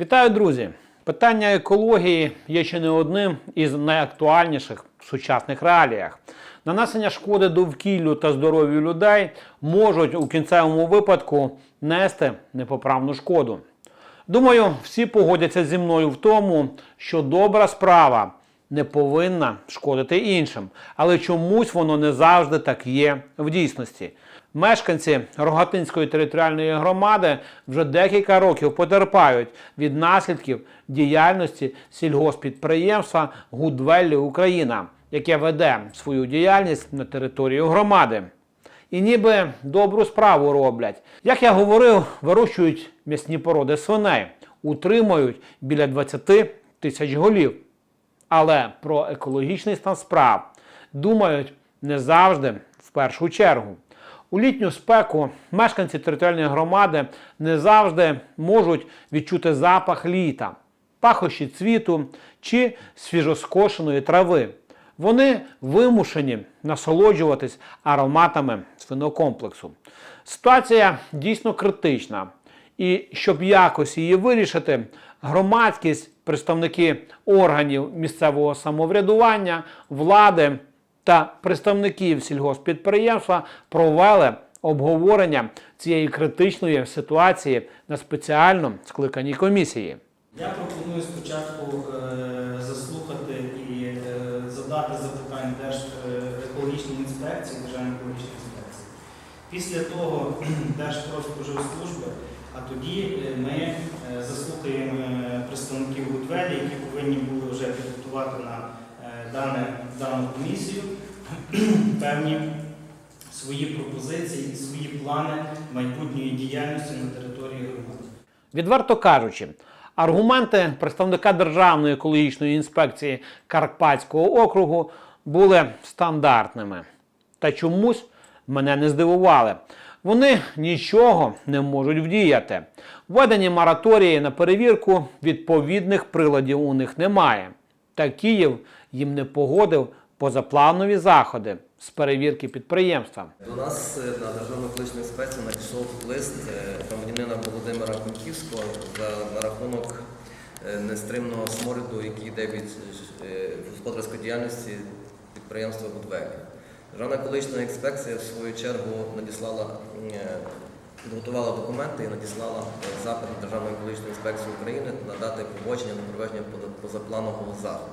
Вітаю, друзі! Питання екології є ще не одним із найактуальніших в сучасних реаліях. Нанесення шкоди довкіллю та здоров'ю людей можуть у кінцевому випадку нести непоправну шкоду. Думаю, всі погодяться зі мною в тому, що добра справа не повинна шкодити іншим, але чомусь воно не завжди так є в дійсності. Мешканці Рогатинської територіальної громади вже декілька років потерпають від наслідків діяльності сільгоспідприємства Гудвеллі Україна, яке веде свою діяльність на територію громади і ніби добру справу роблять. Як я говорив, вирощують м'ясні породи свиней, утримують біля 20 тисяч голів. Але про екологічний стан справ думають не завжди в першу чергу. У літню спеку мешканці територіальної громади не завжди можуть відчути запах літа, пахощі цвіту чи свіжоскошеної трави. Вони вимушені насолоджуватись ароматами свинокомплексу. Ситуація дійсно критична. І щоб якось її вирішити, громадськість, представники органів місцевого самоврядування, влади та представників сільгоспідприємства провели обговорення цієї критичної ситуації на спеціально скликаній комісії. Я пропоную спочатку е, заслухати і е, задати запитання Держекологічній інспекції, Державної екологічної інспекції. Після того Держпродспоживслужби, а тоді е, ми заслухаємо представників Гудвелі, які повинні були вже підготувати на дане, дану комісію певні свої пропозиції і свої плани майбутньої діяльності на території громади. Відверто кажучи, аргументи представника Державної екологічної інспекції Карпатського округу були стандартними та чомусь мене не здивували. Вони нічого не можуть вдіяти. Введені мораторії на перевірку відповідних приладів у них немає. Та Київ їм не погодив позапланові заходи з перевірки підприємства. До нас е, на Державну екологічну інспекцію надійшов лист е, громадянина Володимира Конківського за на рахунок е, нестримного сморіду, який йде від господарської діяльності підприємства Будвелі. Державна екологічна інспекція в свою чергу надіслала, підготувала документи і надіслала е, запит на Державну екологічну інспекцію України надати погодження на проведення поза- позапланового заходу.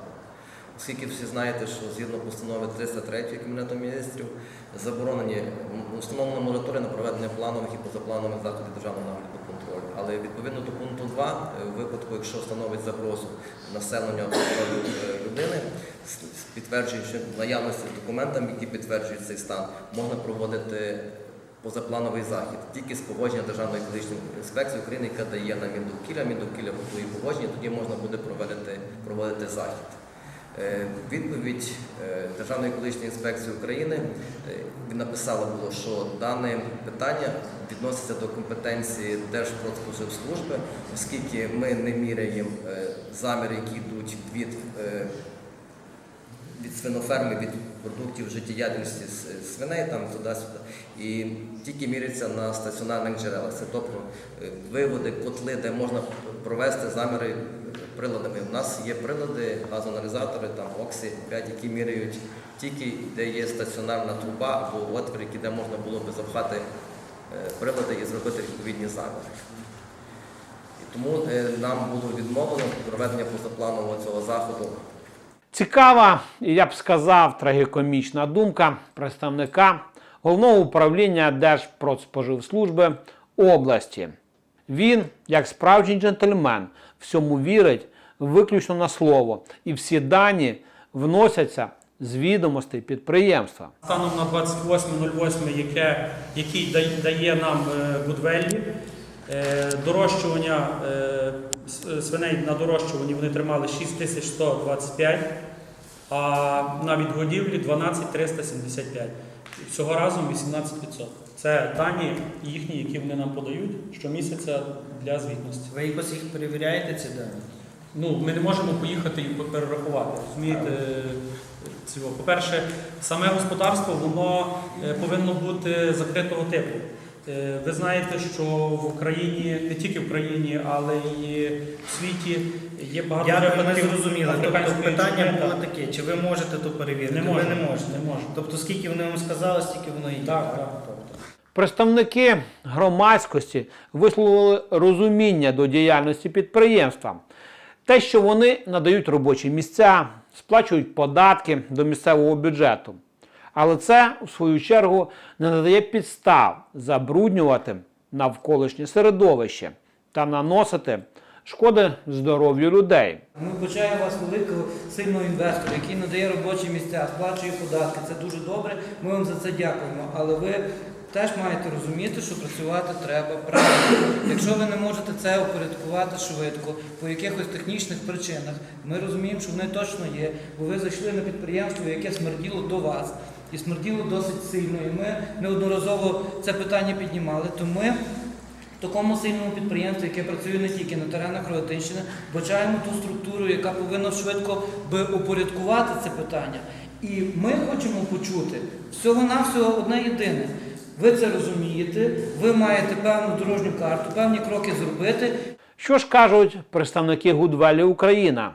Оскільки всі знаєте, що згідно постанови 303 Кабінету міністрів заборонені установлено мораторій на проведення планових і позапланових заходів державного нагляду контролю. Але відповідно до пункту 2, е, у випадку, якщо становить загрозу населення е, людини, підтверджуючи наявності документами, які підтверджують цей стан, можна проводити позаплановий захід тільки з погодження Державної екологічної інспекції України, яка дає нам Міндовкілля, Міндовкілля готує погодження, тоді можна буде проводити, проводити захід. Е, Відповідь е, Державної екологічної інспекції України е, написала було, що дане питання відноситься до компетенції Держпродспоживслужби, оскільки ми не міряємо заміри, які йдуть від, від свиноферми, від продуктів життєдіяльності свиней, там туди-сюди, і тільки міряться на стаціонарних джерелах. Це тобто виводи, котли, де можна провести заміри приладами. У нас є прилади, газоаналізатори, там Оксі 5, які міряють тільки де є стаціонарна труба або отвір, де можна було би запхати е, прилади і зробити відповідні заміри. Тому е, нам було відмовлено проведення позапланового цього заходу Цікава, я б сказав, трагікомічна думка представника головного управління Держпродспоживслужби області. Він, як справжній джентльмен, всьому вірить виключно на слово, і всі дані вносяться з відомостей підприємства. Станом на 28.08, яке, який дає, нам е, Будвеллі, е, дорощування е, свиней на дорощуванні вони тримали 6125, а на відгодівлі 12375. Всього разом 18%. Це дані їхні, які вони нам подають щомісяця для звітності. Ви якось їх перевіряєте ці дані? Ну, ми не можемо поїхати і перерахувати. Розумієте. По-перше, саме господарство воно е, повинно бути закритого типу. Е, Ви знаєте, що в Україні, не тільки в країні, але й в світі є багато ми випадків зрозуміли. Тобто питання було так. таке, чи ви можете то перевірити? Не ви не можете. не можна. Тобто, скільки вони вам сказали, стільки воно і є. Так, так. Представники громадськості висловили розуміння до діяльності підприємства. Те, що вони надають робочі місця, сплачують податки до місцевого бюджету. Але це, у свою чергу, не надає підстав забруднювати навколишнє середовище та наносити шкоди здоров'ю людей. Ми вбачаємо вас великого сильного інвестора, який надає робочі місця, сплачує податки. Це дуже добре. Ми вам за це дякуємо. Але ви теж маєте розуміти, що працювати треба правильно. Якщо ви не можете це упорядкувати швидко, по якихось технічних причинах, ми розуміємо, що вони точно є, бо ви зайшли на підприємство, яке смерділо до вас. І смерділо досить сильно. І ми неодноразово це питання піднімали. То ми в такому сильному підприємстві, яке працює не тільки на теренах Рогатинщини, бачаємо ту структуру, яка повинна швидко би упорядкувати це питання. І ми хочемо почути всього-навсього одне єдине. Ви це розумієте, ви маєте певну дорожню карту, певні кроки зробити, Що ж кажуть представники Гудвелі Україна?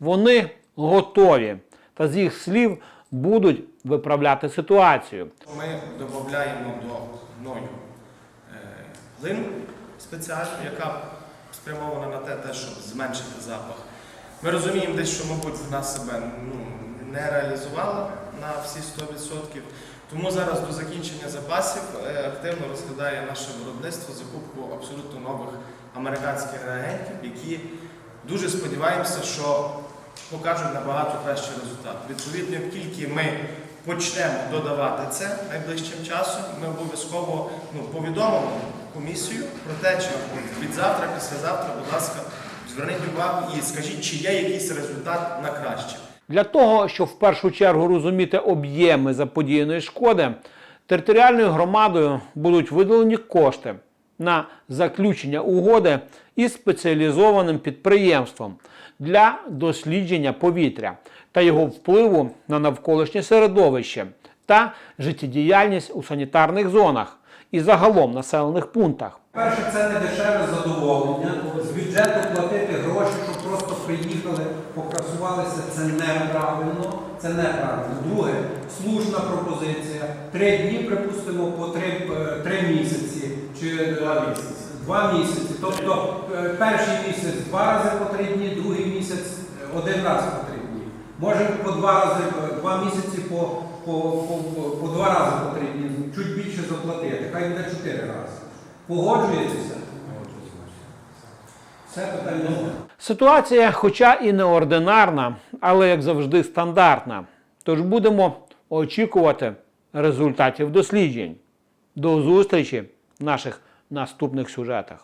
Вони готові та з їх слів будуть виправляти ситуацію. Ми додаємо до гною е, глину спеціальну, яка спрямована на те, те, щоб зменшити запах. Ми розуміємо десь, що, мабуть, вона себе ну, не реалізувала на всі 100%. Тому зараз до закінчення запасів е, активно розглядає наше виробництво закупку абсолютно нових американських реагентів, які дуже сподіваємося, що покажуть набагато кращий результат. Відповідно, як тільки ми почнемо додавати це найближчим часом, ми обов'язково ну, повідомимо комісію про те, чи від завтра, післязавтра, будь ласка, зверніть увагу і скажіть, чи є якийсь результат на краще. Для того, щоб в першу чергу розуміти об'єми заподіяної шкоди, територіальною громадою будуть виділені кошти на заключення угоди із спеціалізованим підприємством для дослідження повітря та його впливу на навколишнє середовище та життєдіяльність у санітарних зонах і загалом населених пунктах. Перше, це не дешеве задоволення. З бюджету платити гроші, щоб просто приїхали, покрасувалися, це неправильно. Це неправильно. Друге, слушна пропозиція. Три дні, припустимо, по три, е, три місяці чи два місяці. Два місяці. Тобто е, перший місяць два рази по три дні, другий місяць е, один раз по три дні. Можемо по два рази, е, два місяці по, по, по, по, два рази по три дні, чуть більше заплатити. Хай буде чотири рази. Погоджуєтеся? Все питання. Ситуація, хоча і неординарна, але як завжди стандартна. Тож будемо очікувати результатів досліджень. До зустрічі наших наступних сюжетах.